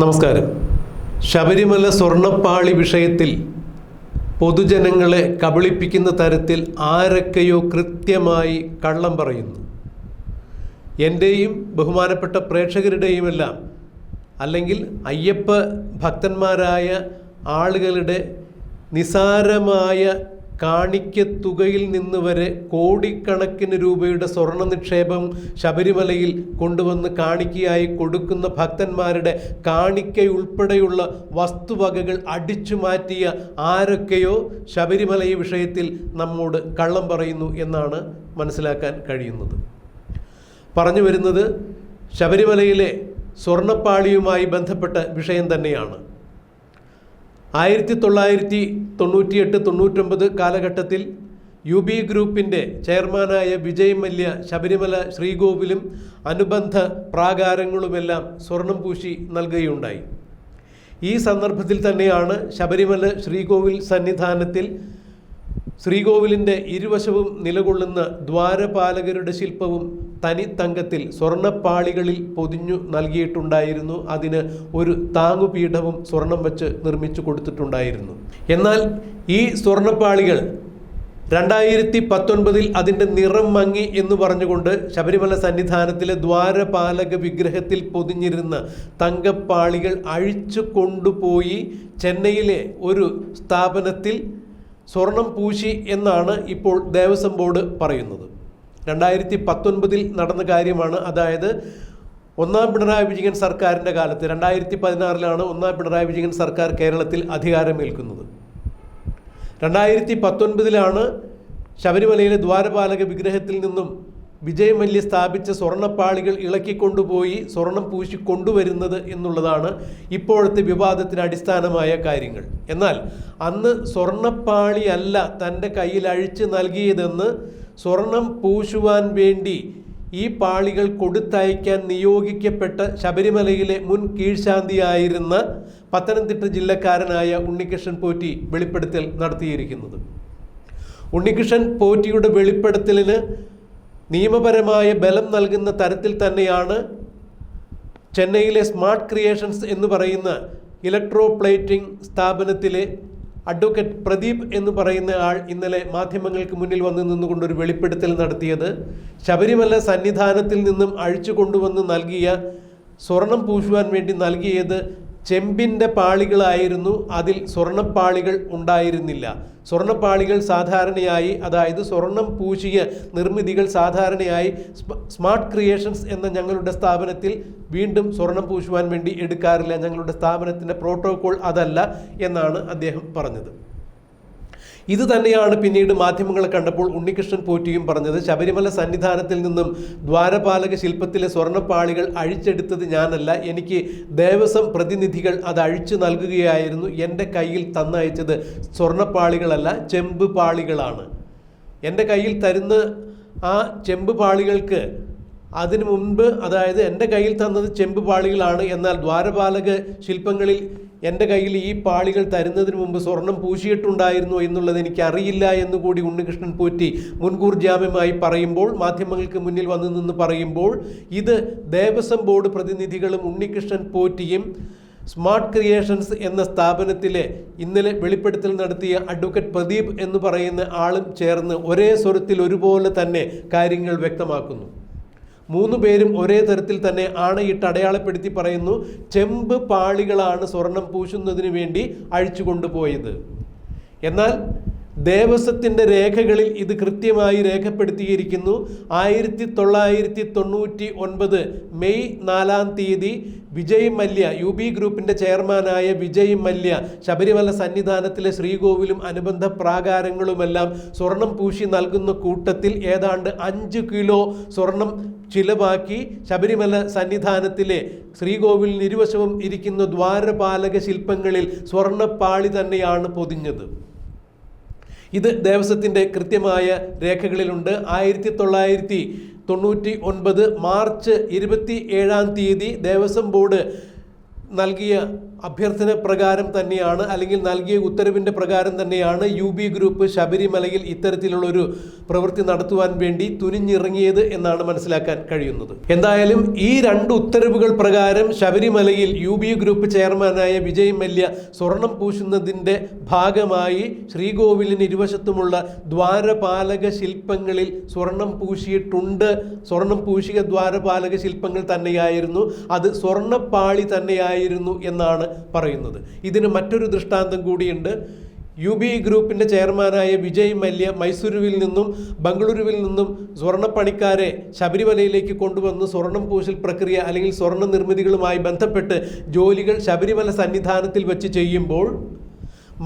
നമസ്കാരം. ശബരിമല സ്വർണപ്പാളി വിഷയത്തിൽ പൊതുജനങ്ങളെ കബളിപ്പിക്കുന്ന തരത്തിൽ ആരൊക്കെയോ കൃത്യമായി കള്ളം പറയുന്നു. എന്റെയും ബഹുമാനപ്പെട്ട പ്രേക്ഷകരുടെയുമെല്ലാം അല്ലെങ്കിൽ അയ്യപ്പ ഭക്തന്മാരായ ആളുകളുടെ നിസാരമായ കാണിക്കത്തുകയിൽ നിന്ന് വരെ കോടിക്കണക്കിന് രൂപയുടെ സ്വർണ നിക്ഷേപം ശബരിമലയിൽ കൊണ്ടുവന്ന് കാണിക്കയായി കൊടുക്കുന്ന ഭക്തന്മാരുടെ കാണിക്കയുൾപ്പെടെയുള്ള വസ്തുവകകൾ അടിച്ചു മാറ്റിയ ആരൊക്കെയോ ശബരിമല ഈ വിഷയത്തിൽ നമ്മോട് കള്ളം പറയുന്നു എന്നാണ് മനസ്സിലാക്കാൻ കഴിയുന്നത്. പറഞ്ഞു വരുന്നത് ശബരിമലയിലെ സ്വർണപ്പാളിയുമായി ബന്ധപ്പെട്ട വിഷയം തന്നെയാണ്. ആയിരത്തി തൊള്ളായിരത്തി തൊണ്ണൂറ്റിയെട്ട് തൊണ്ണൂറ്റൊമ്പത് കാലഘട്ടത്തിൽ യു ബി ഗ്രൂപ്പിന്റെ ചെയർമാനായ വിജയ് മല്യ ശബരിമല ശ്രീകോവിലും അനുബന്ധ പ്രാകാരങ്ങളുമെല്ലാം സ്വർണം പൂശി നൽകുകയുണ്ടായി. ഈ സന്ദർഭത്തിൽ തന്നെയാണ് ശബരിമല ശ്രീകോവിൽ സന്നിധാനത്തിൽ ശ്രീകോവിലിന്റെ ഇരുവശവും നിലകൊള്ളുന്ന ദ്വാരപാലകരുടെ ശില്പവും തനിത്തങ്കത്തിൽ സ്വർണപ്പാളികളിൽ പൊതിഞ്ഞു നൽകിയിട്ടുണ്ടായിരുന്നു. അതിന് ഒരു താങ്ങുപീഠവും സ്വർണം വെച്ച് നിർമ്മിച്ചു കൊടുത്തിട്ടുണ്ടായിരുന്നു. എന്നാൽ ഈ സ്വർണപ്പാളികൾ രണ്ടായിരത്തി പത്തൊൻപതിൽ അതിന്റെ നിറം മങ്ങി എന്ന് പറഞ്ഞുകൊണ്ട് ശബരിമല സന്നിധാനത്തിലെ ദ്വാരപാലക വിഗ്രഹത്തിൽ പൊതിഞ്ഞിരുന്ന തങ്കപ്പാളികൾ അഴിച്ചു കൊണ്ടുപോയി ചെന്നൈയിലെ ഒരു സ്ഥാപനത്തിൽ സ്വർണം പൂശി എന്നാണ് ഇപ്പോൾ ദേവസ്വം ബോർഡ് പറയുന്നത്. രണ്ടായിരത്തി പത്തൊൻപതിൽ നടന്ന കാര്യമാണ്. അതായത് ഒന്നാം പിണറായി വിജയൻ സർക്കാരിന്റെ കാലത്ത് രണ്ടായിരത്തി പതിനാറിലാണ് ഒന്നാം പിണറായി വിജയൻ സർക്കാർ കേരളത്തിൽ അധികാരമേൽക്കുന്നത്. രണ്ടായിരത്തി പത്തൊൻപതിലാണ് ശബരിമലയിലെ ദ്വാരപാലക വിഗ്രഹത്തിൽ നിന്നും വിജയമല്യ സ്ഥാപിച്ച സ്വർണപ്പാളികൾ ഇളക്കിക്കൊണ്ടുപോയി സ്വർണം പൂശി കൊണ്ടുവരുന്നത് എന്നുള്ളതാണ് ഇപ്പോഴത്തെ വിവാദത്തിന് അടിസ്ഥാനമായ കാര്യങ്ങൾ. എന്നാൽ അന്ന് സ്വർണപ്പാളിയല്ല തന്റെ കയ്യിൽ അഴിച്ച് നൽകിയതെന്ന് സ്വർണം പൂശുവാൻ വേണ്ടി ഈ പാളികൾ കൊടുത്തയക്കാൻ നിയോഗിക്കപ്പെട്ട ശബരിമലയിലെ മുൻ കീഴ്ശാന്തിയായിരുന്ന പത്തനംതിട്ട ജില്ലക്കാരനായ ഉണ്ണികൃഷ്ണൻ പോറ്റി വെളിപ്പെടുത്തൽ നടത്തിയിരിക്കുന്നത്. ഉണ്ണികൃഷ്ണൻ പോറ്റിയുടെ വെളിപ്പെടുത്തലിന് നിയമപരമായ ബലം നൽകുന്ന തരത്തിൽ തന്നെയാണ് ചെന്നൈയിലെ സ്മാർട്ട് ക്രിയേഷൻസ് എന്ന് പറയുന്ന ഇലക്ട്രോ പ്ലേറ്റിംഗ് സ്ഥാപനത്തിലെ അഡ്വക്കേറ്റ് പ്രദീപ് എന്ന് പറയുന്ന ആൾ ഇന്നലെ മാധ്യമങ്ങൾക്ക് മുന്നിൽ വന്നു നിന്നുകൊണ്ട് ഒരു വെളിപ്പെടുത്തൽ നടത്തിയത് ശബരിമല സന്നിധാനത്തിൽ നിന്നും അഴിച്ചു കൊണ്ടുവന്ന് നൽകിയ സ്വർണം പൂശുവാൻ വേണ്ടി നൽകിയത് ചെമ്പിന്റെ പാളികളായിരുന്നു. അതിൽ സ്വർണപ്പാളികൾ ഉണ്ടായിരുന്നില്ല. സ്വർണപ്പാളികൾ സാധാരണയായി അതായത് സ്വർണം പൂശിയ നിർമ്മിതികൾ സാധാരണയായി സ്മാർട്ട് ക്രിയേഷൻസ് എന്ന ഞങ്ങളുടെ സ്ഥാപനത്തിൽ വീണ്ടും സ്വർണം പൂശുവാൻ വേണ്ടി എടുക്കാറില്ല. ഞങ്ങളുടെ സ്ഥാപനത്തിന്റെ പ്രോട്ടോകോൾ അതല്ല എന്നാണ് അദ്ദേഹം പറഞ്ഞത്. ഇത് തന്നെയാണ് പിന്നീട് മാധ്യമങ്ങളെ കണ്ടപ്പോൾ ഉണ്ണികൃഷ്ണൻ പോറ്റിയും പറഞ്ഞത്. ശബരിമല സന്നിധാനത്തിൽ നിന്നും ദ്വാരപാലക ശില്പത്തിലെ സ്വർണപ്പാളികൾ അഴിച്ചെടുത്തത് ഞാനല്ല. എനിക്ക് ദേവസ്വം പ്രതിനിധികൾ അത് അഴിച്ചു നൽകുകയായിരുന്നു. എന്റെ കയ്യിൽ തന്നയച്ചത് സ്വർണപ്പാളികളല്ല ചെമ്പ് പാളികളാണ്. എന്റെ കയ്യിൽ തരുന്ന ആ ചെമ്പ് പാളികൾക്ക് അതിനു മുൻപ് അതായത് എന്റെ കയ്യിൽ തന്നത് ചെമ്പ് പാളികളാണ്. എന്നാൽ ദ്വാരപാലക ശില്പങ്ങളിൽ എന്റെ കയ്യിൽ ഈ പാളികൾ തരുന്നതിന് മുമ്പ് സ്വർണം പൂശിയിട്ടുണ്ടായിരുന്നു എന്നുള്ളത് എനിക്ക് അറിയില്ല എന്ന് കൂടി ഉണ്ണികൃഷ്ണൻ പോറ്റി മുൻകൂർ ജാമ്യമായി പറയുമ്പോൾ മാധ്യമങ്ങൾക്ക് മുന്നിൽ വന്നു നിന്ന് പറയുമ്പോൾ ഇത് ദേവസ്വം ബോർഡ് പ്രതിനിധികളും ഉണ്ണികൃഷ്ണൻ പോറ്റിയും സ്മാർട്ട് ക്രിയേഷൻസ് എന്ന സ്ഥാപനത്തിലെ ഇന്നലെ വെളിപ്പെടുത്തൽ നടത്തിയ അഡ്വക്കേറ്റ് പ്രദീപ് എന്ന് പറയുന്ന ആളും ചേർന്ന് ഒരേ സ്വരത്തിൽ ഒരുപോലെ തന്നെ കാര്യങ്ങൾ വ്യക്തമാക്കുന്നു. മൂന്ന് പേരും ഒരേ തരത്തിൽ തന്നെ ആണയിട്ട് അടയാളപ്പെടുത്തി പറയുന്നു. ചെമ്പ് പാളികളാണ് സ്വർണം പൂശുന്നതിന് വേണ്ടി അഴിച്ചു കൊണ്ടുപോയത് എന്നാൽ ദേവസ്വത്തിന്റെ രേഖകളിൽ ഇത് കൃത്യമായി രേഖപ്പെടുത്തിയിരിക്കുന്നു. ആയിരത്തി തൊള്ളായിരത്തി തൊണ്ണൂറ്റി ഒൻപത് മെയ് നാലാം തീയതി വിജയ് മല്യ യു ബി ഗ്രൂപ്പിന്റെ ചെയർമാനായ വിജയ് മല്യ ശബരിമല സന്നിധാനത്തിലെ ശ്രീകോവിലും അനുബന്ധ പ്രാകാരങ്ങളുമെല്ലാം സ്വർണം പൂശി നൽകുന്ന കൂട്ടത്തിൽ ഏതാണ്ട് അഞ്ച് കിലോ സ്വർണം ചിലവാക്കി ശബരിമല സന്നിധാനത്തിലെ ശ്രീകോവിലിന് ഇരുവശവും ഇരിക്കുന്ന ദ്വാരപാലക ശില്പങ്ങളിൽ സ്വർണപ്പാളി തന്നെയാണ് പൊതിഞ്ഞത്. ഇത് ദേവസ്വത്തിന്റെ കൃത്യമായ രേഖകളിലുണ്ട്. ആയിരത്തി തൊള്ളായിരത്തി തൊണ്ണൂറ്റി ഒൻപത് മാർച്ച് ഇരുപത്തി ഏഴാം തീയതി ദേവസ്വം ബോർഡ് നൽകിയ അഭ്യർത്ഥന പ്രകാരം തന്നെയാണ് അല്ലെങ്കിൽ നൽകിയ ഉത്തരവിന്റെ പ്രകാരം തന്നെയാണ് യു ബി ഗ്രൂപ്പ് ശബരിമലയിൽ ഇത്തരത്തിലുള്ളൊരു പ്രവൃത്തി നടത്തുവാൻ വേണ്ടി തുനിഞ്ഞിറങ്ങിയത് എന്നാണ് മനസ്സിലാക്കാൻ കഴിയുന്നത്. എന്തായാലും ഈ രണ്ട് ഉത്തരവുകൾ പ്രകാരം ശബരിമലയിൽ യു ബി ഗ്രൂപ്പ് ചെയർമാനായ വിജയ് മല്യ സ്വർണം പൂശുന്നതിന്റെ ഭാഗമായി ശ്രീകോവിലിന് ഇരുവശത്തുമുള്ള ദ്വാരപാലക ശില്പങ്ങളിൽ സ്വർണം പൂശിയിട്ടുണ്ട്. സ്വർണം പൂശിയ ദ്വാരപാലക ശില്പങ്ങൾ തന്നെയായിരുന്നു. അത് സ്വർണപ്പാളി തന്നെയായിരുന്നു എന്നാണ് പറയുന്നത്. ഇതിന് മറ്റൊരു ദൃഷ്ടാന്തം കൂടിയുണ്ട്. യു ബി ഗ്രൂപ്പിന്റെ ചെയർമാനായ വിജയ് മല്യ മൈസൂരുവിൽ നിന്നും ബംഗളൂരുവിൽ നിന്നും സ്വർണപ്പണിക്കാരെ ശബരിമലയിലേക്ക് കൊണ്ടുവന്ന് സ്വർണം പൂശൽ പ്രക്രിയ അല്ലെങ്കിൽ സ്വർണ നിർമ്മിതികളുമായി ബന്ധപ്പെട്ട് ജോലികൾ ശബരിമല സന്നിധാനത്തിൽ വെച്ച് ചെയ്യുമ്പോൾ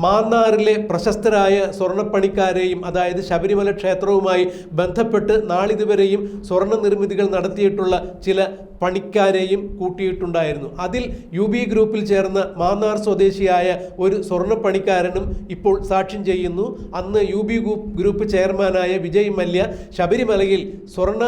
മാന്നാറിലെ പ്രശസ്തരായ സ്വർണപ്പണിക്കാരെയും അതായത് ശബരിമല ക്ഷേത്രവുമായി ബന്ധപ്പെട്ട് നാളിതുവരെയും സ്വർണ നിർമ്മിതികൾ നടത്തിയിട്ടുള്ള ചില പണിക്കാരെയും കൂട്ടിയിട്ടുണ്ടായിരുന്നു. അതിൽ യു ബി ഗ്രൂപ്പിൽ ചേർന്ന മാന്നാർ സ്വദേശിയായ ഒരു സ്വർണപ്പണിക്കാരനും ഇപ്പോൾ സാക്ഷ്യം ചെയ്യുന്നു. അന്ന് യു ബി ഗ്രൂപ്പ് ചെയർമാനായ വിജയ് മല്യ ശബരിമലയിൽ സ്വർണ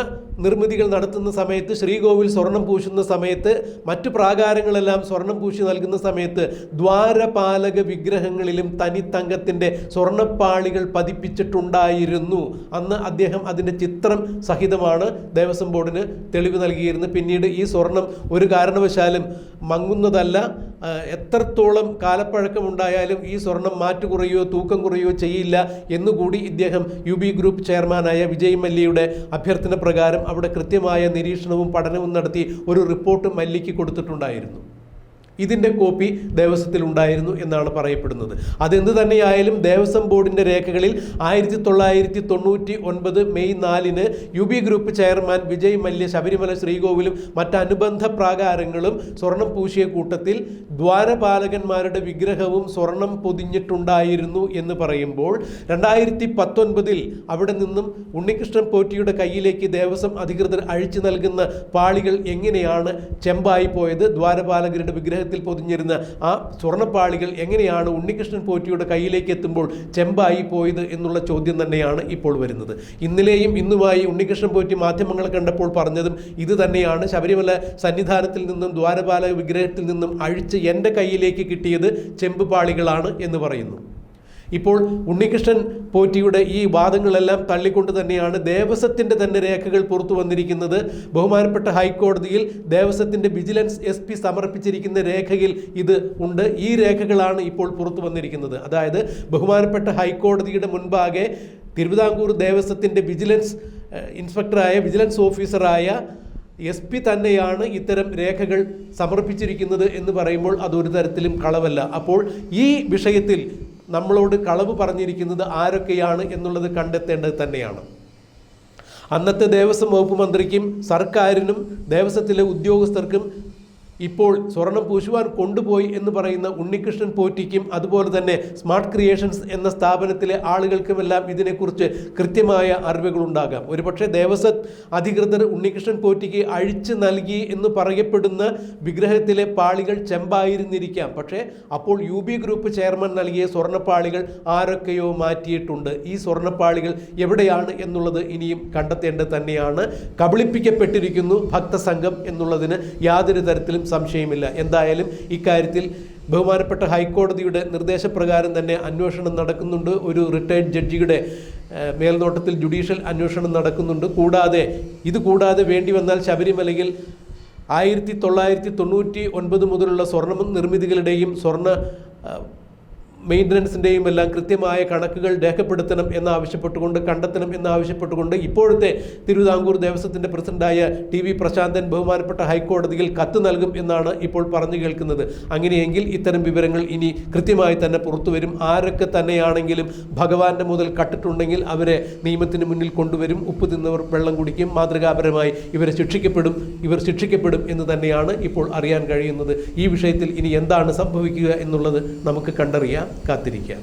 നിർമ്മിതികൾ നടത്തുന്ന സമയത്ത് ശ്രീകോവിൽ സ്വർണം പൂശുന്ന സമയത്ത് മറ്റു പ്രാകാരങ്ങളെല്ലാം സ്വർണം പൂശി നൽകുന്ന സമയത്ത് ദ്വാരപാലക വിഗ്രഹങ്ങളിലും തനിത്തങ്കത്തിന്റെ സ്വർണപ്പാളികൾ പതിപ്പിച്ചിട്ടുണ്ടായിരുന്നു. അന്ന് അദ്ദേഹം അതിന്റെ ചിത്രം സഹിതമാണ് ദേവസ്വം ബോർഡിന് തെളിവ് നൽകിയിരുന്നത്. പിന്നീട് ഈ സ്വർണം ഒരു കാരണവശാലും മങ്ങുന്നതല്ല. എത്രത്തോളം കാലപ്പഴക്കമുണ്ടായാലും ഈ സ്വർണം മാറ്റു കുറയോ തൂക്കം കുറയോ ചെയ്യില്ല എന്നുകൂടി ഇദ്ദേഹം യു ബി ഗ്രൂപ്പ് ചെയർമാനായ വിജയ് മല്യയുടെ അഭ്യർത്ഥന പ്രകാരം അവിടെ കൃത്യമായ നിരീക്ഷണവും പഠനവും നടത്തി ഒരു റിപ്പോർട്ട് മല്ലിക്ക് കൊടുത്തിട്ടുണ്ടായിരുന്നു. ഇതിന്റെ കോപ്പി ദേവസ്വത്തിൽ ഉണ്ടായിരുന്നു എന്നാണ് പറയപ്പെടുന്നത്. അതെന്ത് തന്നെയായാലും ദേവസ്വം ബോർഡിന്റെ രേഖകളിൽ ആയിരത്തി തൊള്ളായിരത്തി തൊണ്ണൂറ്റി ഒൻപത് മെയ് നാലിന് U B group chairman Vijay Mallya Sabarimala ശ്രീകോവിലും മറ്റനുബന്ധ പ്രാകാരങ്ങളും സ്വർണം പൂശിയ കൂട്ടത്തിൽ ദ്വാരപാലകന്മാരുടെ വിഗ്രഹവും സ്വർണം പൊതിഞ്ഞിട്ടുണ്ടായിരുന്നു എന്ന് പറയുമ്പോൾ രണ്ടായിരത്തി പത്തൊൻപതിൽ അവിടെ നിന്നും ഉണ്ണികൃഷ്ണൻ പോറ്റിയുടെ കയ്യിലേക്ക് ദേവസ്വം അധികൃതർ അഴിച്ചു നൽകുന്ന പാളികൾ എങ്ങനെയാണ് ചെമ്പായി പോയത്? ദ്വാരപാലകരുടെ വിഗ്രഹത്തിൽ പൊതിഞ്ഞിരുന്ന ആ സ്വർണപ്പാളികൾ എങ്ങനെയാണ് ഉണ്ണികൃഷ്ണൻ പോറ്റിയുടെ കയ്യിലേക്ക് എത്തുമ്പോൾ ചെമ്പായി പോയത് എന്നുള്ള ചോദ്യം തന്നെയാണ് ഇപ്പോൾ വരുന്നത്. ഇന്നലെയും ഇന്നുമായി ഉണ്ണികൃഷ്ണൻ പോറ്റി മാധ്യമങ്ങളെ കണ്ടപ്പോൾ പറഞ്ഞതും ഇത് തന്നെയാണ്. ശബരിമല സന്നിധാനത്തിൽ നിന്നും ദ്വാരപാല വിഗ്രഹത്തിൽ നിന്നും അഴിച്ച് എന്റെ കയ്യിലേക്ക് കിട്ടിയത് ചെമ്പ് പാളികളാണ് എന്ന് പറയുന്നു. ഇപ്പോൾ ഉണ്ണികൃഷ്ണൻ പോറ്റിയുടെ ഈ വാദങ്ങളെല്ലാം തള്ളിക്കൊണ്ട് തന്നെയാണ് ദേവസ്വത്തിന്റെ തന്നെ രേഖകൾ പുറത്തു വന്നിരിക്കുന്നത്. ബഹുമാനപ്പെട്ട ഹൈക്കോടതിയിൽ ദേവസ്വത്തിന്റെ വിജിലൻസ് എസ് പി സമർപ്പിച്ചിരിക്കുന്ന രേഖയിൽ ഇത് ഉണ്ട്. ഈ രേഖകളാണ് ഇപ്പോൾ പുറത്തു വന്നിരിക്കുന്നത്. അതായത് ബഹുമാനപ്പെട്ട ഹൈക്കോടതിയുടെ മുൻപാകെ തിരുവിതാംകൂർ ദേവസ്വത്തിന്റെ വിജിലൻസ് ഇൻസ്പെക്ടറായ വിജിലൻസ് ഓഫീസറായ എസ് പി തന്നെയാണ് ഇത്തരം രേഖകൾ സമർപ്പിച്ചിരിക്കുന്നത് എന്ന് പറയുമ്പോൾ അതൊരു തരത്തിലും കളവല്ല. അപ്പോൾ ഈ വിഷയത്തിൽ നമ്മളോട് കളവ് പറഞ്ഞിരിക്കുന്നത് ആരൊക്കെയാണ് എന്നുള്ളത് കണ്ടെത്തേണ്ടത് തന്നെയാണ്. അന്നത്തെ ദേവസ്വം വകുപ്പ് മന്ത്രിക്കും സർക്കാരിനും ദേവസ്വത്തിലെ ഉദ്യോഗസ്ഥർക്കും ഇപ്പോൾ സ്വർണം പൂശുവാൻ കൊണ്ടുപോയി എന്ന് പറയുന്ന ഉണ്ണികൃഷ്ണൻ പോറ്റിക്കും അതുപോലെ തന്നെ സ്മാർട്ട് ക്രിയേഷൻസ് എന്ന സ്ഥാപനത്തിലെ ആളുകൾക്കുമെല്ലാം ഇതിനെക്കുറിച്ച് കൃത്യമായ അറിവുകളുണ്ടാകാം. ഒരുപക്ഷെ ദേവസ്വം അധികൃതർ ഉണ്ണികൃഷ്ണൻ പോറ്റിക്ക് അഴിച്ചു നൽകി എന്ന് പറയപ്പെടുന്ന വിഗ്രഹത്തിലെ പാളികൾ ചെമ്പായിരുന്നിരിക്കാം. പക്ഷേ അപ്പോൾ യു ബി ഗ്രൂപ്പ് ചെയർമാൻ നൽകിയ സ്വർണപ്പാളികൾ ആരൊക്കെയോ മാറ്റിയിട്ടുണ്ട്. ഈ സ്വർണപ്പാളികൾ എവിടെയാണ് എന്നുള്ളത് ഇനിയും കണ്ടെത്തേണ്ടത് തന്നെയാണ്. കബളിപ്പിക്കപ്പെട്ടിരിക്കുന്നു ഭക്തസംഘം എന്നുള്ളതിന് യാതൊരു തരത്തിലും സംശയമില്ല. എന്തായാലും ഇക്കാര്യത്തിൽ ബഹുമാനപ്പെട്ട ഹൈക്കോടതിയുടെ നിർദ്ദേശപ്രകാരം തന്നെ അന്വേഷണം നടക്കുന്നുണ്ട്. ഒരു റിട്ടയർഡ് ജഡ്ജിയുടെ മേൽനോട്ടത്തിൽ ജുഡീഷ്യൽ അന്വേഷണം നടക്കുന്നുണ്ട്. കൂടാതെ ഇത് കൂടാതെ വേണ്ടി വന്നാൽ ശബരിമലയിൽ ആയിരത്തി തൊള്ളായിരത്തി തൊണ്ണൂറ്റി ഒൻപത് മുതലുള്ള സ്വർണ നിർമ്മിതികളുടെയും സ്വർണ മെയിന്റനൻസിന്റെയും എല്ലാം കൃത്യമായ കണക്കുകൾ രേഖപ്പെടുത്തണം എന്നാവശ്യപ്പെട്ടുകൊണ്ട് കണ്ടെത്തണം എന്നാവശ്യപ്പെട്ടുകൊണ്ട് ഇപ്പോഴത്തെ തിരുവിതാംകൂർ ദേവസ്വത്തിന്റെ പ്രസിഡന്റായ ടി വി പ്രശാന്തൻ ബഹുമാനപ്പെട്ട ഹൈക്കോടതിയിൽ കത്ത് നൽകും എന്നാണ് ഇപ്പോൾ പറഞ്ഞു കേൾക്കുന്നത്. അങ്ങനെയെങ്കിൽ ഇത്തരം വിവരങ്ങൾ ഇനി കൃത്യമായി തന്നെ പുറത്തു വരും. ആരൊക്കെ തന്നെയാണെങ്കിലും ഭഗവാന്റെ മുതൽ കട്ടിട്ടുണ്ടെങ്കിൽ അവരെ നിയമത്തിന് മുന്നിൽ കൊണ്ടുവരും. ഉപ്പ് തിന്നവർ വെള്ളം കുടിക്കും. മാതൃകാപരമായി ഇവരെ ശിക്ഷിക്കപ്പെടും. ഇവർ ശിക്ഷിക്കപ്പെടും എന്ന് തന്നെയാണ് ഇപ്പോൾ അറിയാൻ കഴിയുന്നത്. ഈ വിഷയത്തിൽ ഇനി എന്താണ് സംഭവിക്കുക എന്നുള്ളത് നമുക്ക് കണ്ടറിയാം. കാത്തിരിക്കാം.